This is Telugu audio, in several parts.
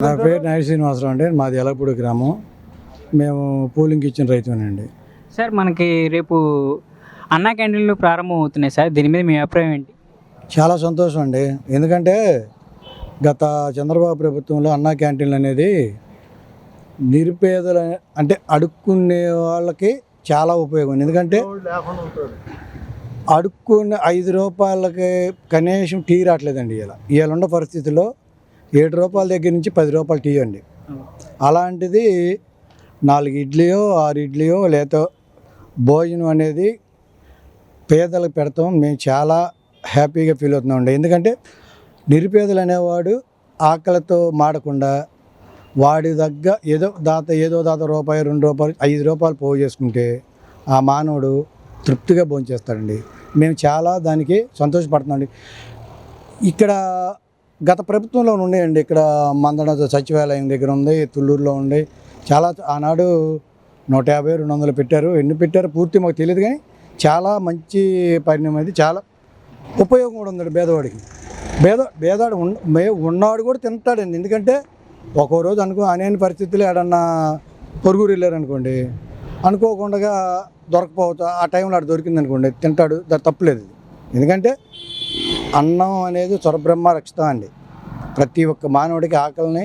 నా పేరు నాయుడు శ్రీనివాసరావు అండి. మాది ఎలపూడి గ్రామం. మేము పూలింగ్ ఇచ్చిన రైతునండి సార్ మనకి రేపు అన్నా క్యాంటీన్లు ప్రారంభం అవుతున్నాయి సార్. దీని మీద మీ అభిప్రాయం ఏంటి? చాలా సంతోషం అండి. ఎందుకంటే గత చంద్రబాబు ప్రభుత్వంలో అన్నా క్యాంటీన్లు అనేది నిరుపేదల అంటే అడుక్కునే వాళ్ళకి చాలా ఉపయోగం ఎందుకంటే అడుక్కునే ఐదు రూపాయలకి కనీసం టీ రావట్లేదండి ఇలా ఇవాళ ఉన్న పరిస్థితిలో ఏడు రూపాయల దగ్గర నుంచి పది రూపాయలు టీ అండి. అలాంటిది నాలుగు ఇడ్లీయో ఆరు ఇడ్లీయో లేదో భోజనం అనేది పేదలకు పెడతాం. మేము చాలా హ్యాపీగా ఫీల్ అవుతున్నామండి ఎందుకంటే నిరుపేదలు అనేవాడు ఆకలితో మాడకుండా వాడి దగ్గర ఏదో దాత ఏదో దాత రూపాయి రెండు రూపాయలు ఐదు రూపాయలు పోగు చేసుకుంటే ఆ మానవుడు తృప్తిగా భోంచేస్తాడండి. మేము చాలా దానికి సంతోషపడుతున్నామండి ఇక్కడ గత ప్రభుత్వంలో ఉన్నాయండి ఇక్కడ మందడ సచివాలయం దగ్గర ఉంది తుళ్ళూరులో ఉంది. చాలా ఆనాడు నూట యాభై రెండు వందలు పెట్టారు. ఎన్ని పెట్టారు పూర్తి మాకు తెలియదు కానీ చాలా మంచి పరిణామం అది. చాలా ఉపయోగం కూడా ఉందండి బేదవాడికి. పేద పేదవాడు ఉన్న ఉన్నవాడు కూడా తింటాడండి. ఎందుకంటే ఒక్కో రోజు అనుకో అనేని పరిస్థితులు ఏడన్నా పొరుగురు వెళ్ళారనుకోండి అనుకోకుండా దొరకపోవచ్చు ఆ టైంలో అటు దొరికింది అనుకోండి తింటాడు. దాని తప్పులేదు ఎందుకంటే అన్నం అనేది స్వరబ్రహ్మ రక్షితం అండి. ప్రతి ఒక్క మానవుడికి ఆకలిని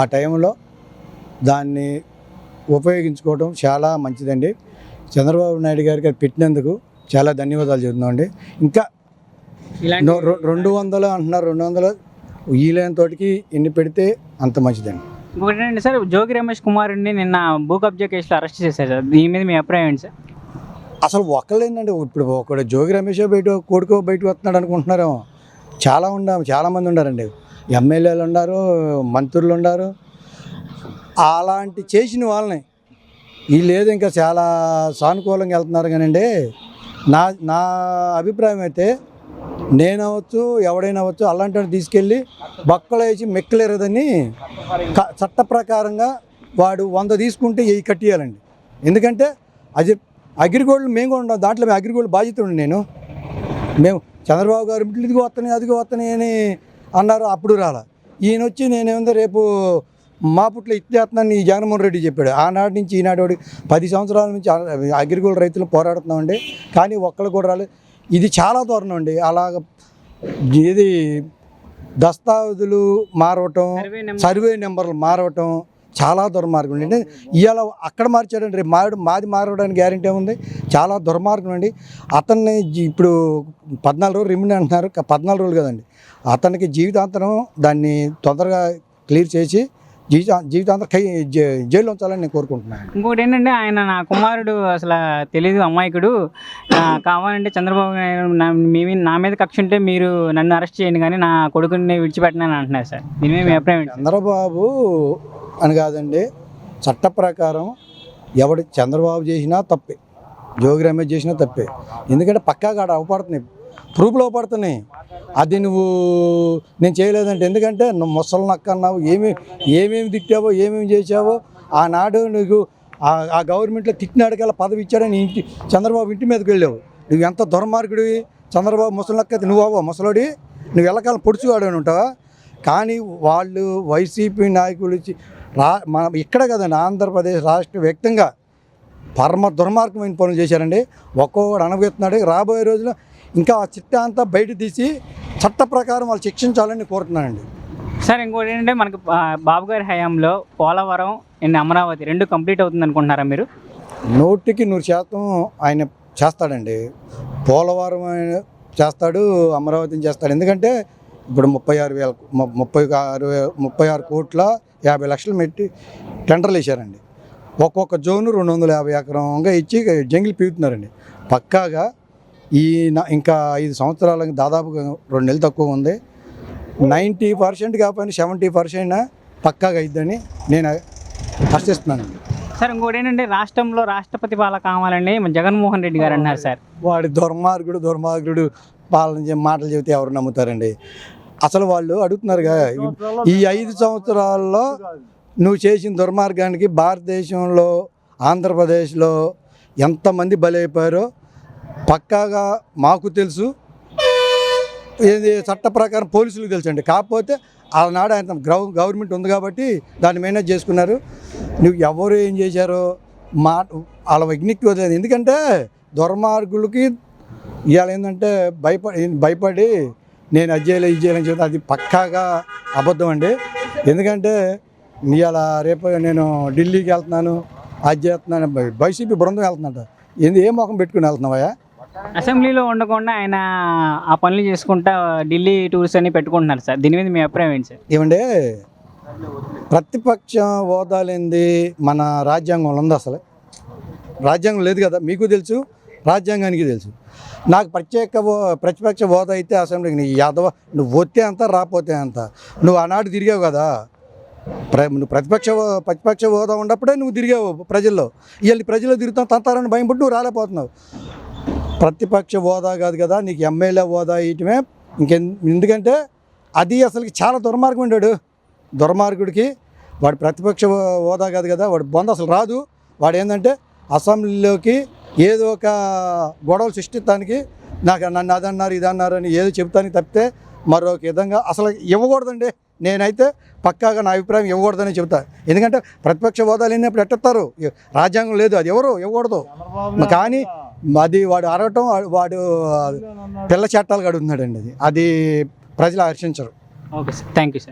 ఆ టైంలో దాన్ని ఉపయోగించుకోవడం చాలా మంచిదండి. చంద్రబాబు నాయుడు గారికి అది పెట్టినందుకు చాలా ధన్యవాదాలు చెబుతున్నామండి. ఇంకా రెండు వందలు అంటున్నారు. రెండు వందలు వీలైన తోటికి ఎన్ని పెడితే అంత మంచిదండి. ఇంకొకటి సార్ జోగి రమేష్ కుమారుడిని నిన్న భూ కబ్జా కేసులో అరెస్ట్ చేశారు సార్. దీని మీద మీ అభిప్రాయం ఏంటి సార్? అసలు ఒక్కళ్ళేందండి ఇప్పుడు ఒకడు జోగి రమేష్ బయట కొడుకో బయట వస్తున్నాడు అనుకుంటున్నారేమో. చాలా ఉండాము చాలామంది ఉండారండి. ఎమ్మెల్యేలు ఉన్నారు మంత్రులు ఉన్నారు అలాంటి చేసిన వాళ్ళని వీళ్ళు ఏదో ఇంకా చాలా సానుకూలంగా వెళ్తున్నారు కానండి. నా నా అభిప్రాయం అయితే నేనవచ్చు ఎవడైనా అవ్వచ్చు అలాంటి తీసుకెళ్ళి బక్కలు వేసి మెక్కలేరదని క- చట్ట ప్రకారంగా వాడు వంద తీసుకుంటే ఇవి కట్టియాలండి. ఎందుకంటే అది అగ్రిగోల్డ్ మేము కూడా ఉన్నాం దాంట్లో మేము అగ్రిగోల్డ్ బాధ్యత ఉండి నేను. మేము చంద్రబాబు గారు ఇదిగో వస్తున్నాయి అదిగో వస్తున్నాయి అని అన్నారు అప్పుడు రాలా. ఈయన వచ్చి నేనేముందో రేపు మా పుట్లో ఇచ్చేస్తున్నాను ఈ జగన్మోహన్ రెడ్డి చెప్పాడు. ఆనాటి నుంచి ఈనాటి వాడి పది సంవత్సరాల నుంచి అగ్రిగోల్డ్ రైతులు పోరాడుతున్నామండి. కానీ ఒక్కళ్ళు కూడా రాలేదు ఇది చాలా దూరం అండి. అలాగ ఇది దస్తావేజులు మారవటం సర్వే నెంబర్లు మారవటం చాలా దుర్మార్గం అండి. ఇవాళ అక్కడ మార్చాడండి రేపు మాడు మాది మారవడానికి గ్యారంటీ ఏముంది? చాలా దుర్మార్గం అండి. అతన్ని ఇప్పుడు పద్నాలుగు రోజులు రిమిన్ అంటున్నారు. పద్నాలుగు రోజులు కదండి. అతనికి జీవితాంతరం దాన్ని తొందరగా క్లియర్ చేసి జీవితా జీవితాంతరం కై జైల్లో ఉంచాలని నేను కోరుకుంటున్నాను. ఇంకొకటి ఏంటంటే ఆయన నా కుమారుడు అసలు తెలియదు అమాయకుడు. ఆ, కావాలంటే చంద్రబాబు నాయుడు నా మీ మీద- నా మీద కక్ష ఉంటే మీరు నన్ను అరెస్ట్ చేయండి కానీ నా కొడుకుని విడిచిపెట్టినని అంటున్నారు సార్. దీని మీద అభిప్రాయం? చంద్రబాబు అని కాదండి. చట్ట ప్రకారం ఎవడు చంద్రబాబు చేసినా తప్పే. జోగి రమేష్ చేసినా తప్పే. ఎందుకంటే పక్కాగా ఆడ అవపడుతున్నాయి. ప్రూఫ్లు అవపడుతున్నాయి. అది నువ్వు నేను చేయలేదంటే ఎందుకంటే నువ్వు ముసలి నక్క అన్నావు. ఏమి ఏమేమి తిట్టావో ఏమేమి చేసావో ఆనాడు నీకు ఆ- ఆ గవర్నమెంట్లో తిట్టినాడికల్లా పదవి ఇచ్చాడని ఇంటి చంద్రబాబు ఇంటి మీదకి వెళ్ళావు. నువ్వు ఎంత దుర్మార్గుడివి? చంద్రబాబు ముసలి నక్క అయితే నువ్వు అవ్వ ముసలోడి? నువ్వు ఎల్లకాలం పొడుచువాడు అని ఉంటావా? కానీ వాళ్ళు వైసీపీ నాయకులు రా మన ఇక్కడ కదండి ఆంధ్రప్రదేశ్ రాష్ట్ర వ్యక్తంగా పరమ దుర్మార్గమైన పనులు చేశారండి. ఒక్కొక్కడు అనగెత్తున్నాడు రాబోయే రోజుల్లో ఇంకా ఆ చిట్టా అంతా బయట తీసి చట్ట ప్రకారం వాళ్ళు శిక్షించాలని కోరుతున్నానండి. సార్ ఇంకోటి ఏంటంటే మనకి బాబు గారి హయాంలో పోలవరం అండ్ అమరావతి రెండు కంప్లీట్ అవుతుంది అనుకుంటున్నారా మీరు? నూటికి నూరు శాతం ఆయన చేస్తాడండి. పోలవరం ఆయన చేస్తాడు అమరావతిని చేస్తాడు. ఎందుకంటే ఇప్పుడు ముప్పై ఆరు వేల ముప్పై ఆరు ముప్పై ఆరు కోట్ల యాభై లక్షలు పెట్టి టెండర్లు వేశారండి. ఒక్కొక్క జోను రెండు వందల యాభై ఎకరంగా ఇచ్చి జంగిల్ పీగుతున్నారండి పక్కాగా ఈ ఇంకా ఐదు సంవత్సరాలకి దాదాపుగా రెండు నెలలు తక్కువ ఉంది. నైంటీ పర్సెంట్ కాకపోయినా సెవెంటీ పర్సెంట్ పక్కాగా అయిద్దని నేను ఆశిస్తున్నానండి. సార్ ఇంకోటి ఏంటంటే రాష్ట్రంలో రాష్ట్రపతి పాలన కావాలని మన జగన్మోహన్ రెడ్డి గారు అన్నారు సార్. వాడి దుర్మార్గుడు దుర్మార్గుడు పాలన చే- మాటలు చెబితే ఎవరు నమ్ముతారండి? అసలు వాళ్ళు అడుగుతున్నారుగా ఈ ఐదు సంవత్సరాల్లో నువ్వు చేసిన దుర్మార్గానికి భారతదేశంలో ఆంధ్రప్రదేశ్లో ఎంతమంది బలైపోయారో పక్కాగా మాకు తెలుసు. ఏది చట్ట ప్రకారం పోలీసులకు తెలుసండి కాకపోతే ఆనాడు ఆయన గ్రౌ గవర్నమెంట్ ఉంది కాబట్టి దాన్ని మేనేజ్ చేసుకున్నారు. నువ్వు ఎవరు ఏం చేశారో మా వాళ్ళ విజ్ఞప్తి వదిలేదు. ఎందుకంటే దుర్మార్గులకి ఇవాళ ఏంటంటే భయపడి భయపడి నేను అది చేయలే ఇది చేయాలని చెప్తే అది పక్కాగా అబద్ధం అండి. ఎందుకంటే ఇవాళ రేపు నేను ఢిల్లీకి వెళ్తున్నాను అది చేస్తున్నాను వైసీపీ బృందం వెళ్తున్నట్ట ఏంది ఏ మొఖం పెట్టుకుని వెళ్తున్నావా అసెంబ్లీలో ఉండకుండా ఆయన ఆ పనులు చేసుకుంటా ఢిల్లీ టూర్స్ అని పెట్టుకుంటున్నారు సార్. దీని మీద మీ అభిప్రాయం ఏంటి సార్? ఏమంటే ప్రతిపక్ష హోదా లేనిది మన రాజ్యాంగంలో ఉంది అసలు. రాజ్యాంగం లేదు కదా మీకు తెలుసు రాజ్యాంగానికి తెలుసు. నాకు ప్రత్యేక హో- ప్రతిపక్ష హోదా అయితే అసెంబ్లీకి నీ యాదవ నువ్వు వస్తే అంత రాపోతే అంత నువ్వు ఆనాడు తిరిగావు కదా? ప్ర నువ్వు ప్రతిపక్ష ప్రతిపక్ష హోదా ఉన్నప్పుడే నువ్వు తిరిగావు ప్రజల్లో. వీళ్ళు ప్రజల్లో తిరుగుతాం తంతారని భయపడి నువ్వు రాలేకపోతున్నావు. ప్రతిపక్ష హోదా కాదు కదా నీకు ఎమ్మెల్యే హోదా ఇయటమే ఇంకెన్ ఎందుకంటే అది అసలుకి చాలా దుర్మార్గం ఉండాడు. దుర్మార్గుడికి వాడు ప్రతిపక్ష హోదా కాదు కదా వాడు బొంద అసలు రాదు. వాడు ఏంటంటే అసెంబ్లీలోకి ఏదో ఒక గొడవలు సృష్టిస్తానికి నాకు నన్ను అదన్నారు ఇది అన్నారు అని ఏదో చెప్తానికి తప్పితే మరొక విధంగా అసలు ఇవ్వకూడదండి. నేనైతే పక్కాగా నా అభిప్రాయం ఇవ్వకూడదని చెప్తా ఎందుకంటే ప్రతిపక్ష హోదా లేనప్పుడు ఎట్టేస్తారు? రాజ్యాంగం లేదు అది ఎవరు? ఇవ్వకూడదు. కానీ అది వాడు అరగటం వాడు పిల్ల చట్టాలు కడుగుతున్నాడండి అది. అది ప్రజలు హర్షించరు okay sir. Thank you sir.